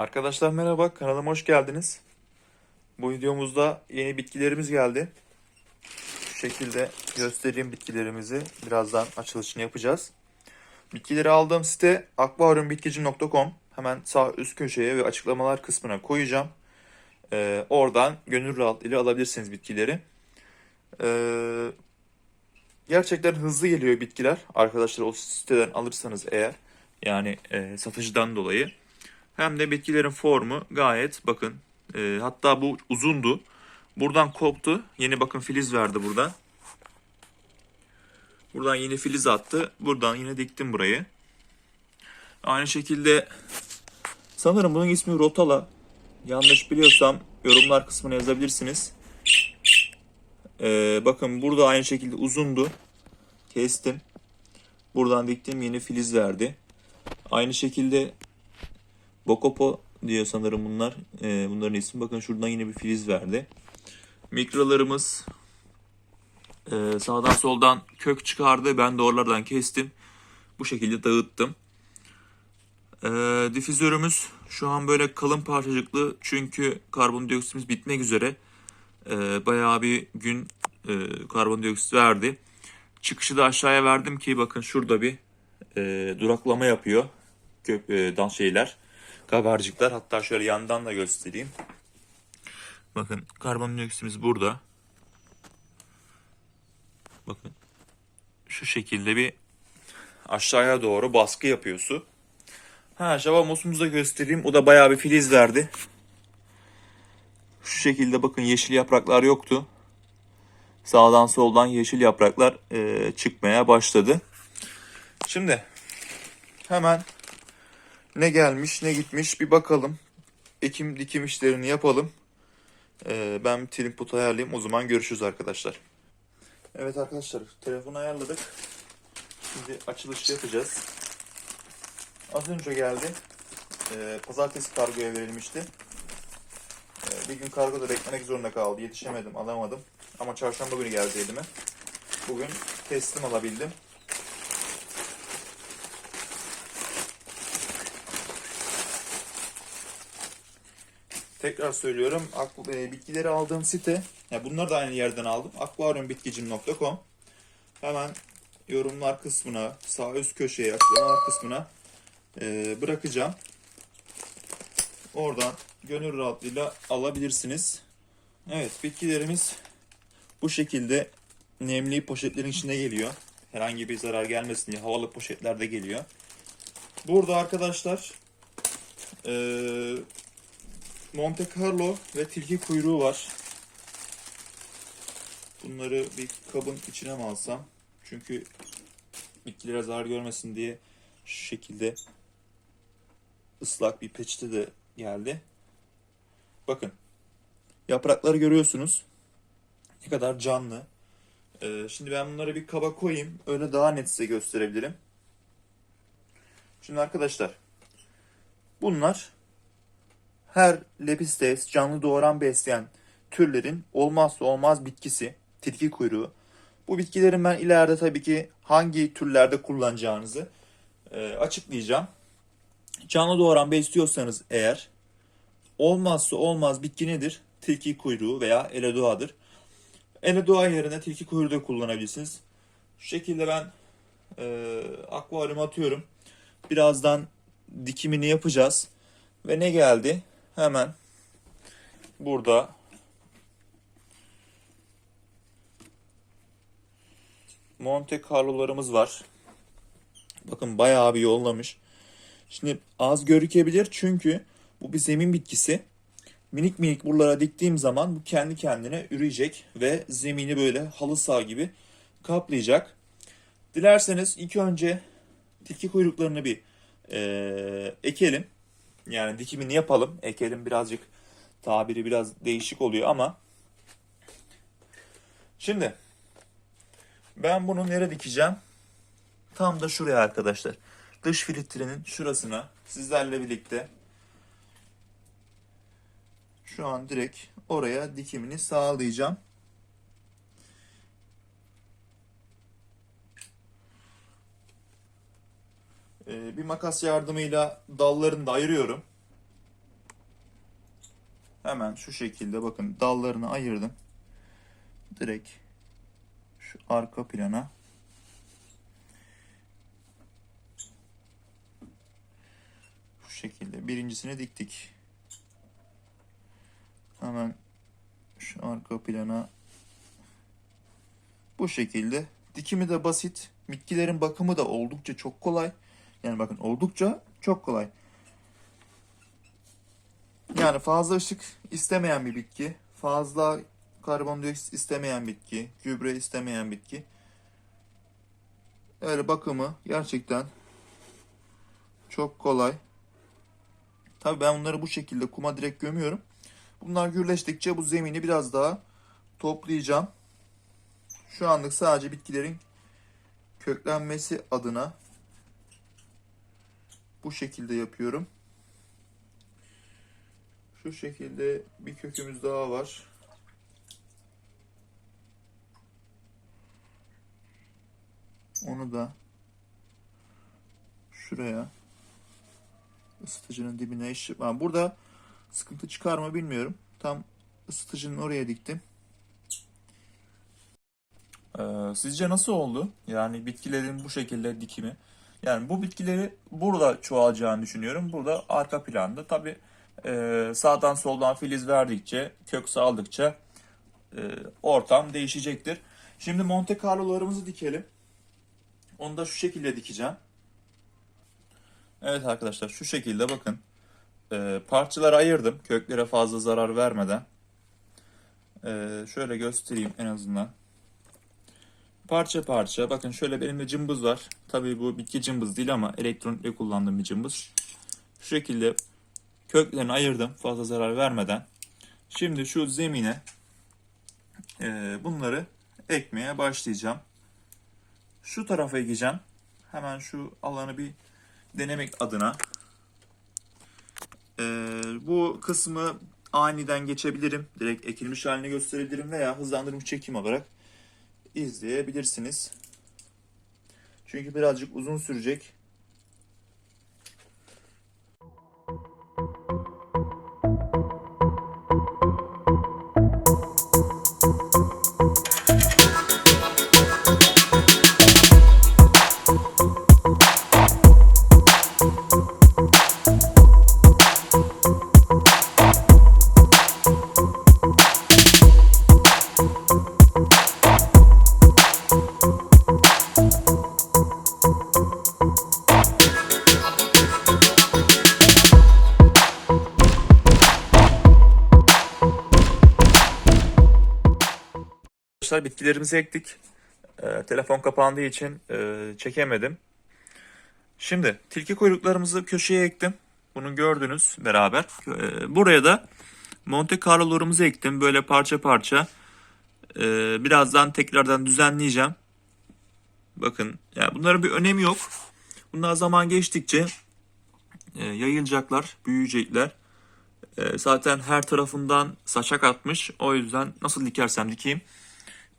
Arkadaşlar merhaba, kanalıma hoş geldiniz. Bu videomuzda yeni bitkilerimiz geldi. Şu şekilde göstereyim bitkilerimizi. Birazdan açılışını yapacağız. Bitkileri aldığım site akvaryumbitkicim.com. Hemen sağ üst köşeye ve açıklamalar kısmına koyacağım. Ee, oradan gönül rahatlığıyla alabilirsiniz bitkileri. Ee, gerçekten hızlı geliyor bitkiler. Arkadaşlar o siteden alırsanız eğer. Yani e, satıcıdan dolayı. Hem de bitkilerin formu gayet bakın. e, hatta bu uzundu. Buradan koptu. Yeni bakın filiz verdi burada. Buradan yeni filiz attı. Buradan yine diktim burayı. Aynı şekilde sanırım bunun ismi Rotala. Yanlış biliyorsam yorumlar kısmına yazabilirsiniz. E, bakın burada aynı şekilde uzundu. Kestim. Buradan diktim yeni filiz verdi. Aynı şekilde Bokopo diyor sanırım bunlar. Ee, bunların ismi. Bakın şuradan yine bir filiz verdi. Mikrolarımız e, sağdan soldan kök çıkardı. Ben de oralardan kestim. Bu şekilde dağıttım. Ee, difüzörümüz şu an böyle kalın parçacıklı. Çünkü karbondioksitimiz bitmek üzere. Ee, bayağı bir gün e, karbondioksit verdi. Çıkışı da aşağıya verdim ki bakın şurada bir e, duraklama yapıyor. Kök, e, dan şeyler kabarcıklar. Hatta şöyle yandan da göstereyim. Bakın karbondioksitimiz burada. Bakın şu şekilde bir aşağıya doğru baskı yapıyor su. Ha Javamos'umuzu da göstereyim. O da bayağı bir filiz verdi. Şu şekilde bakın yeşil yapraklar yoktu. Sağdan soldan yeşil yapraklar e, çıkmaya başladı. Şimdi hemen ne gelmiş ne gitmiş bir bakalım. Ekim dikim işlerini yapalım. Ee, ben tripod ayarlayayım. O zaman görüşürüz arkadaşlar. Evet arkadaşlar telefonu ayarladık. Şimdi açılış yapacağız. Az önce geldi. Ee, pazartesi kargoya verilmişti. Ee, bir gün kargoda beklemek zorunda kaldı. Yetişemedim, alamadım. Ama çarşamba günü geldi elime. Bugün teslim alabildim. Tekrar söylüyorum. E, bitkileri aldığım site, ya bunları da aynı yerden aldım. akvaryumbitkicim.com. Hemen yorumlar kısmına, sağ üst köşeye, açıklamalar kısmına e, bırakacağım. Oradan gönül rahatlığıyla alabilirsiniz. Evet, bitkilerimiz bu şekilde nemli poşetlerin içinde geliyor. Herhangi bir zarar gelmesin diye havalı poşetlerde geliyor. Burada arkadaşlar eee Monte Carlo ve tilki kuyruğu var. Bunları bir kabın içine mi alsam? Çünkü bitkilere zarar görmesin diye şu şekilde ıslak bir peçete de geldi. Bakın. Yaprakları görüyorsunuz. Ne kadar canlı. Ee, şimdi ben bunları bir kaba koyayım. Öyle daha net size gösterebilirim. Şimdi arkadaşlar. Bunlar her lepistes canlı doğuran besleyen türlerin olmazsa olmaz bitkisi tilki kuyruğu. Bu bitkilerin ben ileride tabii ki hangi türlerde kullanacağınızı e, açıklayacağım. Canlı doğuran besliyorsanız eğer olmazsa olmaz bitki nedir? Tilki kuyruğu veya eledoğadır. Eledoğa yerine tilki kuyruğu da kullanabilirsiniz. Şu şekilde ben e, akvaryuma atıyorum. Birazdan dikimini yapacağız. Ve ne geldi? Hemen burada Monte Carlo'larımız var. Bakın bayağı bir yollamış. Şimdi az görükebilir çünkü bu bir zemin bitkisi. Minik minik buralara diktiğim zaman bu kendi kendine üreyecek ve zemini böyle halı saha gibi kaplayacak. Dilerseniz ilk önce tilki kuyruklarını bir eee, ekelim. Yani dikimini yapalım. Ekelim birazcık tabiri biraz değişik oluyor ama şimdi ben bunu nereye dikeceğim? Tam da şuraya arkadaşlar. Dış filtrenin şurasına sizlerle birlikte şu an direkt oraya dikimini sağlayacağım. Ee, bir makas yardımıyla dallarını da ayırıyorum. hemen şu şekilde bakın dallarını ayırdım. Direkt şu arka plana şu şekilde birincisini diktik. Hemen şu arka plana bu şekilde. Dikimi de basit. Bitkilerin bakımı da oldukça çok kolay. Yani bakın oldukça çok kolay. Yani fazla ışık istemeyen bir bitki, fazla karbondioksit istemeyen bitki, gübre istemeyen bitki. Öyle bakımı gerçekten çok kolay. Tabii ben bunları bu şekilde kuma direkt gömüyorum. Bunlar gürleştikçe bu zemini biraz daha toplayacağım. Şu anlık sadece bitkilerin köklenmesi adına bu şekilde yapıyorum. Şu şekilde bir kökümüz daha var. Onu da şuraya ısıtıcının dibine eş... Ha, burada sıkıntı çıkar mı bilmiyorum. Tam ısıtıcının oraya diktim. Ee, sizce nasıl oldu? Yani bitkilerin bu şekilde dikimi. Yani bu bitkileri burada çoğalacağını düşünüyorum. Burada arka planda. Tabii e, sağdan soldan filiz verdikçe, kök saldıkça e, ortam değişecektir. Şimdi Monte Carlo'larımızı dikelim. Onu da şu şekilde dikeceğim. Evet arkadaşlar şu şekilde bakın. E, parçalara ayırdım köklere fazla zarar vermeden. E, şöyle göstereyim en azından. Parça parça. Bakın şöyle benim de cımbız var. Tabii bu bitki cımbız değil ama elektronikle kullandığım bir cımbız. Şu şekilde köklerini ayırdım fazla zarar vermeden. Şimdi şu zemine e, bunları ekmeye başlayacağım. Şu tarafa ekeceğim. Hemen şu alanı bir denemek adına. E, bu kısmı aniden geçebilirim. Direkt ekilmiş halini gösterebilirim veya hızlandırmış çekim olarak izleyebilirsiniz. Çünkü birazcık uzun sürecek. Arkadaşlar bitkilerimizi ektik. Ee, telefon kapandığı için e, çekemedim. Şimdi tilki kuyruklarımızı köşeye ektim. Bunu gördünüz beraber. Ee, buraya da Monte Carlo'larımızı ektim. Böyle parça parça. Ee, birazdan tekrardan düzenleyeceğim. Bakın yani bunların bir önemi yok. Bunlar zaman geçtikçe e, yayılacaklar, büyüyecekler. E, zaten her tarafından saçak atmış. O yüzden nasıl dikersem dikeyim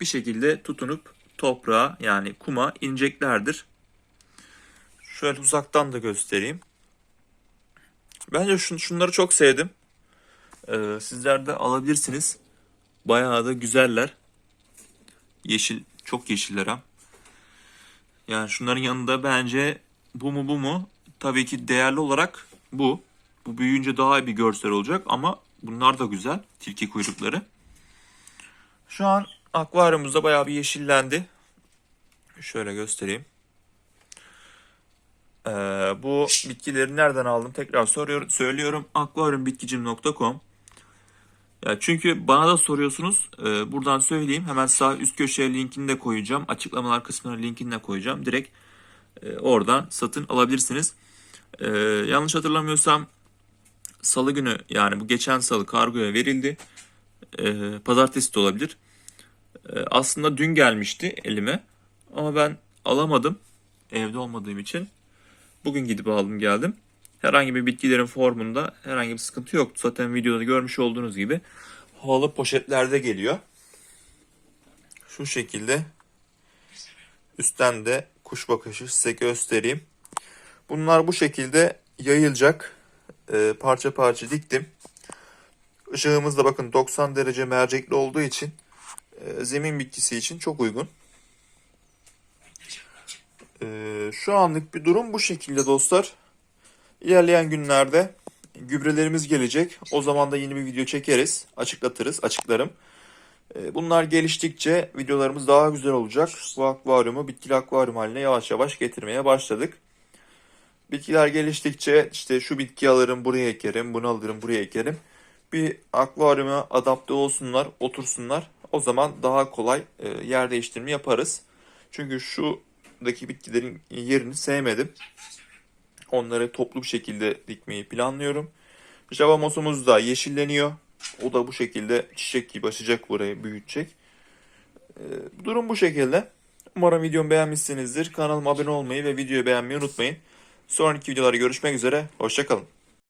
bir şekilde tutunup toprağa yani kuma ineceklerdir. Şöyle uzaktan da göstereyim. Bence şun, şunları çok sevdim. Ee, sizler de alabilirsiniz. Bayağı da güzeller. Yeşil, çok yeşiller hem. Yani şunların yanında bence bu mu bu mu? Tabii ki değerli olarak bu. Bu büyüyünce daha iyi bir görsel olacak ama bunlar da güzel. Tilki kuyrukları. Şu an akvaryumumuzda bayağı bir yeşillendi. Şöyle göstereyim. Ee, bu bitkileri nereden aldım tekrar soruyorum, söylüyorum. akvaryumbitkicim.com ya çünkü bana da soruyorsunuz. Ee, buradan söyleyeyim. Hemen sağ üst köşeye linkini de koyacağım. Açıklamalar kısmına linkini de koyacağım. Direkt e, oradan satın alabilirsiniz. Ee, yanlış hatırlamıyorsam salı günü yani bu geçen salı kargoya verildi. Ee, pazartesi de olabilir. Ee, aslında dün gelmişti elime ama ben alamadım evde olmadığım için. Bugün gidip aldım geldim. Herhangi bir bitkilerin formunda herhangi bir sıkıntı yoktu. Zaten videoda görmüş olduğunuz gibi havalı poşetlerde geliyor. Şu şekilde üstten de kuş bakışı size göstereyim. Bunlar bu şekilde yayılacak. Ee, parça parça diktim. Işığımız da bakın 90 derece mercekli olduğu için zemin bitkisi için çok uygun. E, şu anlık bir durum bu şekilde dostlar. İlerleyen günlerde gübrelerimiz gelecek. O zaman da yeni bir video çekeriz. Açıklatırız, açıklarım. E, Bunlar geliştikçe videolarımız daha güzel olacak. Bu akvaryumu bitkili akvaryum haline yavaş yavaş getirmeye başladık. Bitkiler geliştikçe işte şu bitki alırım buraya ekerim, bunu alırım buraya ekerim. Bir akvaryuma adapte olsunlar, otursunlar. O zaman daha kolay e, yer değiştirme yaparız. Çünkü şuradaki bitkilerin yerini sevmedim. Onları toplu bir şekilde dikmeyi planlıyorum. Java mosumuz da yeşilleniyor. O da bu şekilde çiçek gibi açacak burayı, büyütecek. Ee, durum bu şekilde. Umarım videomu beğenmişsinizdir. Kanalıma abone olmayı ve videoyu beğenmeyi unutmayın. Sonraki videolarda görüşmek üzere. Hoşçakalın.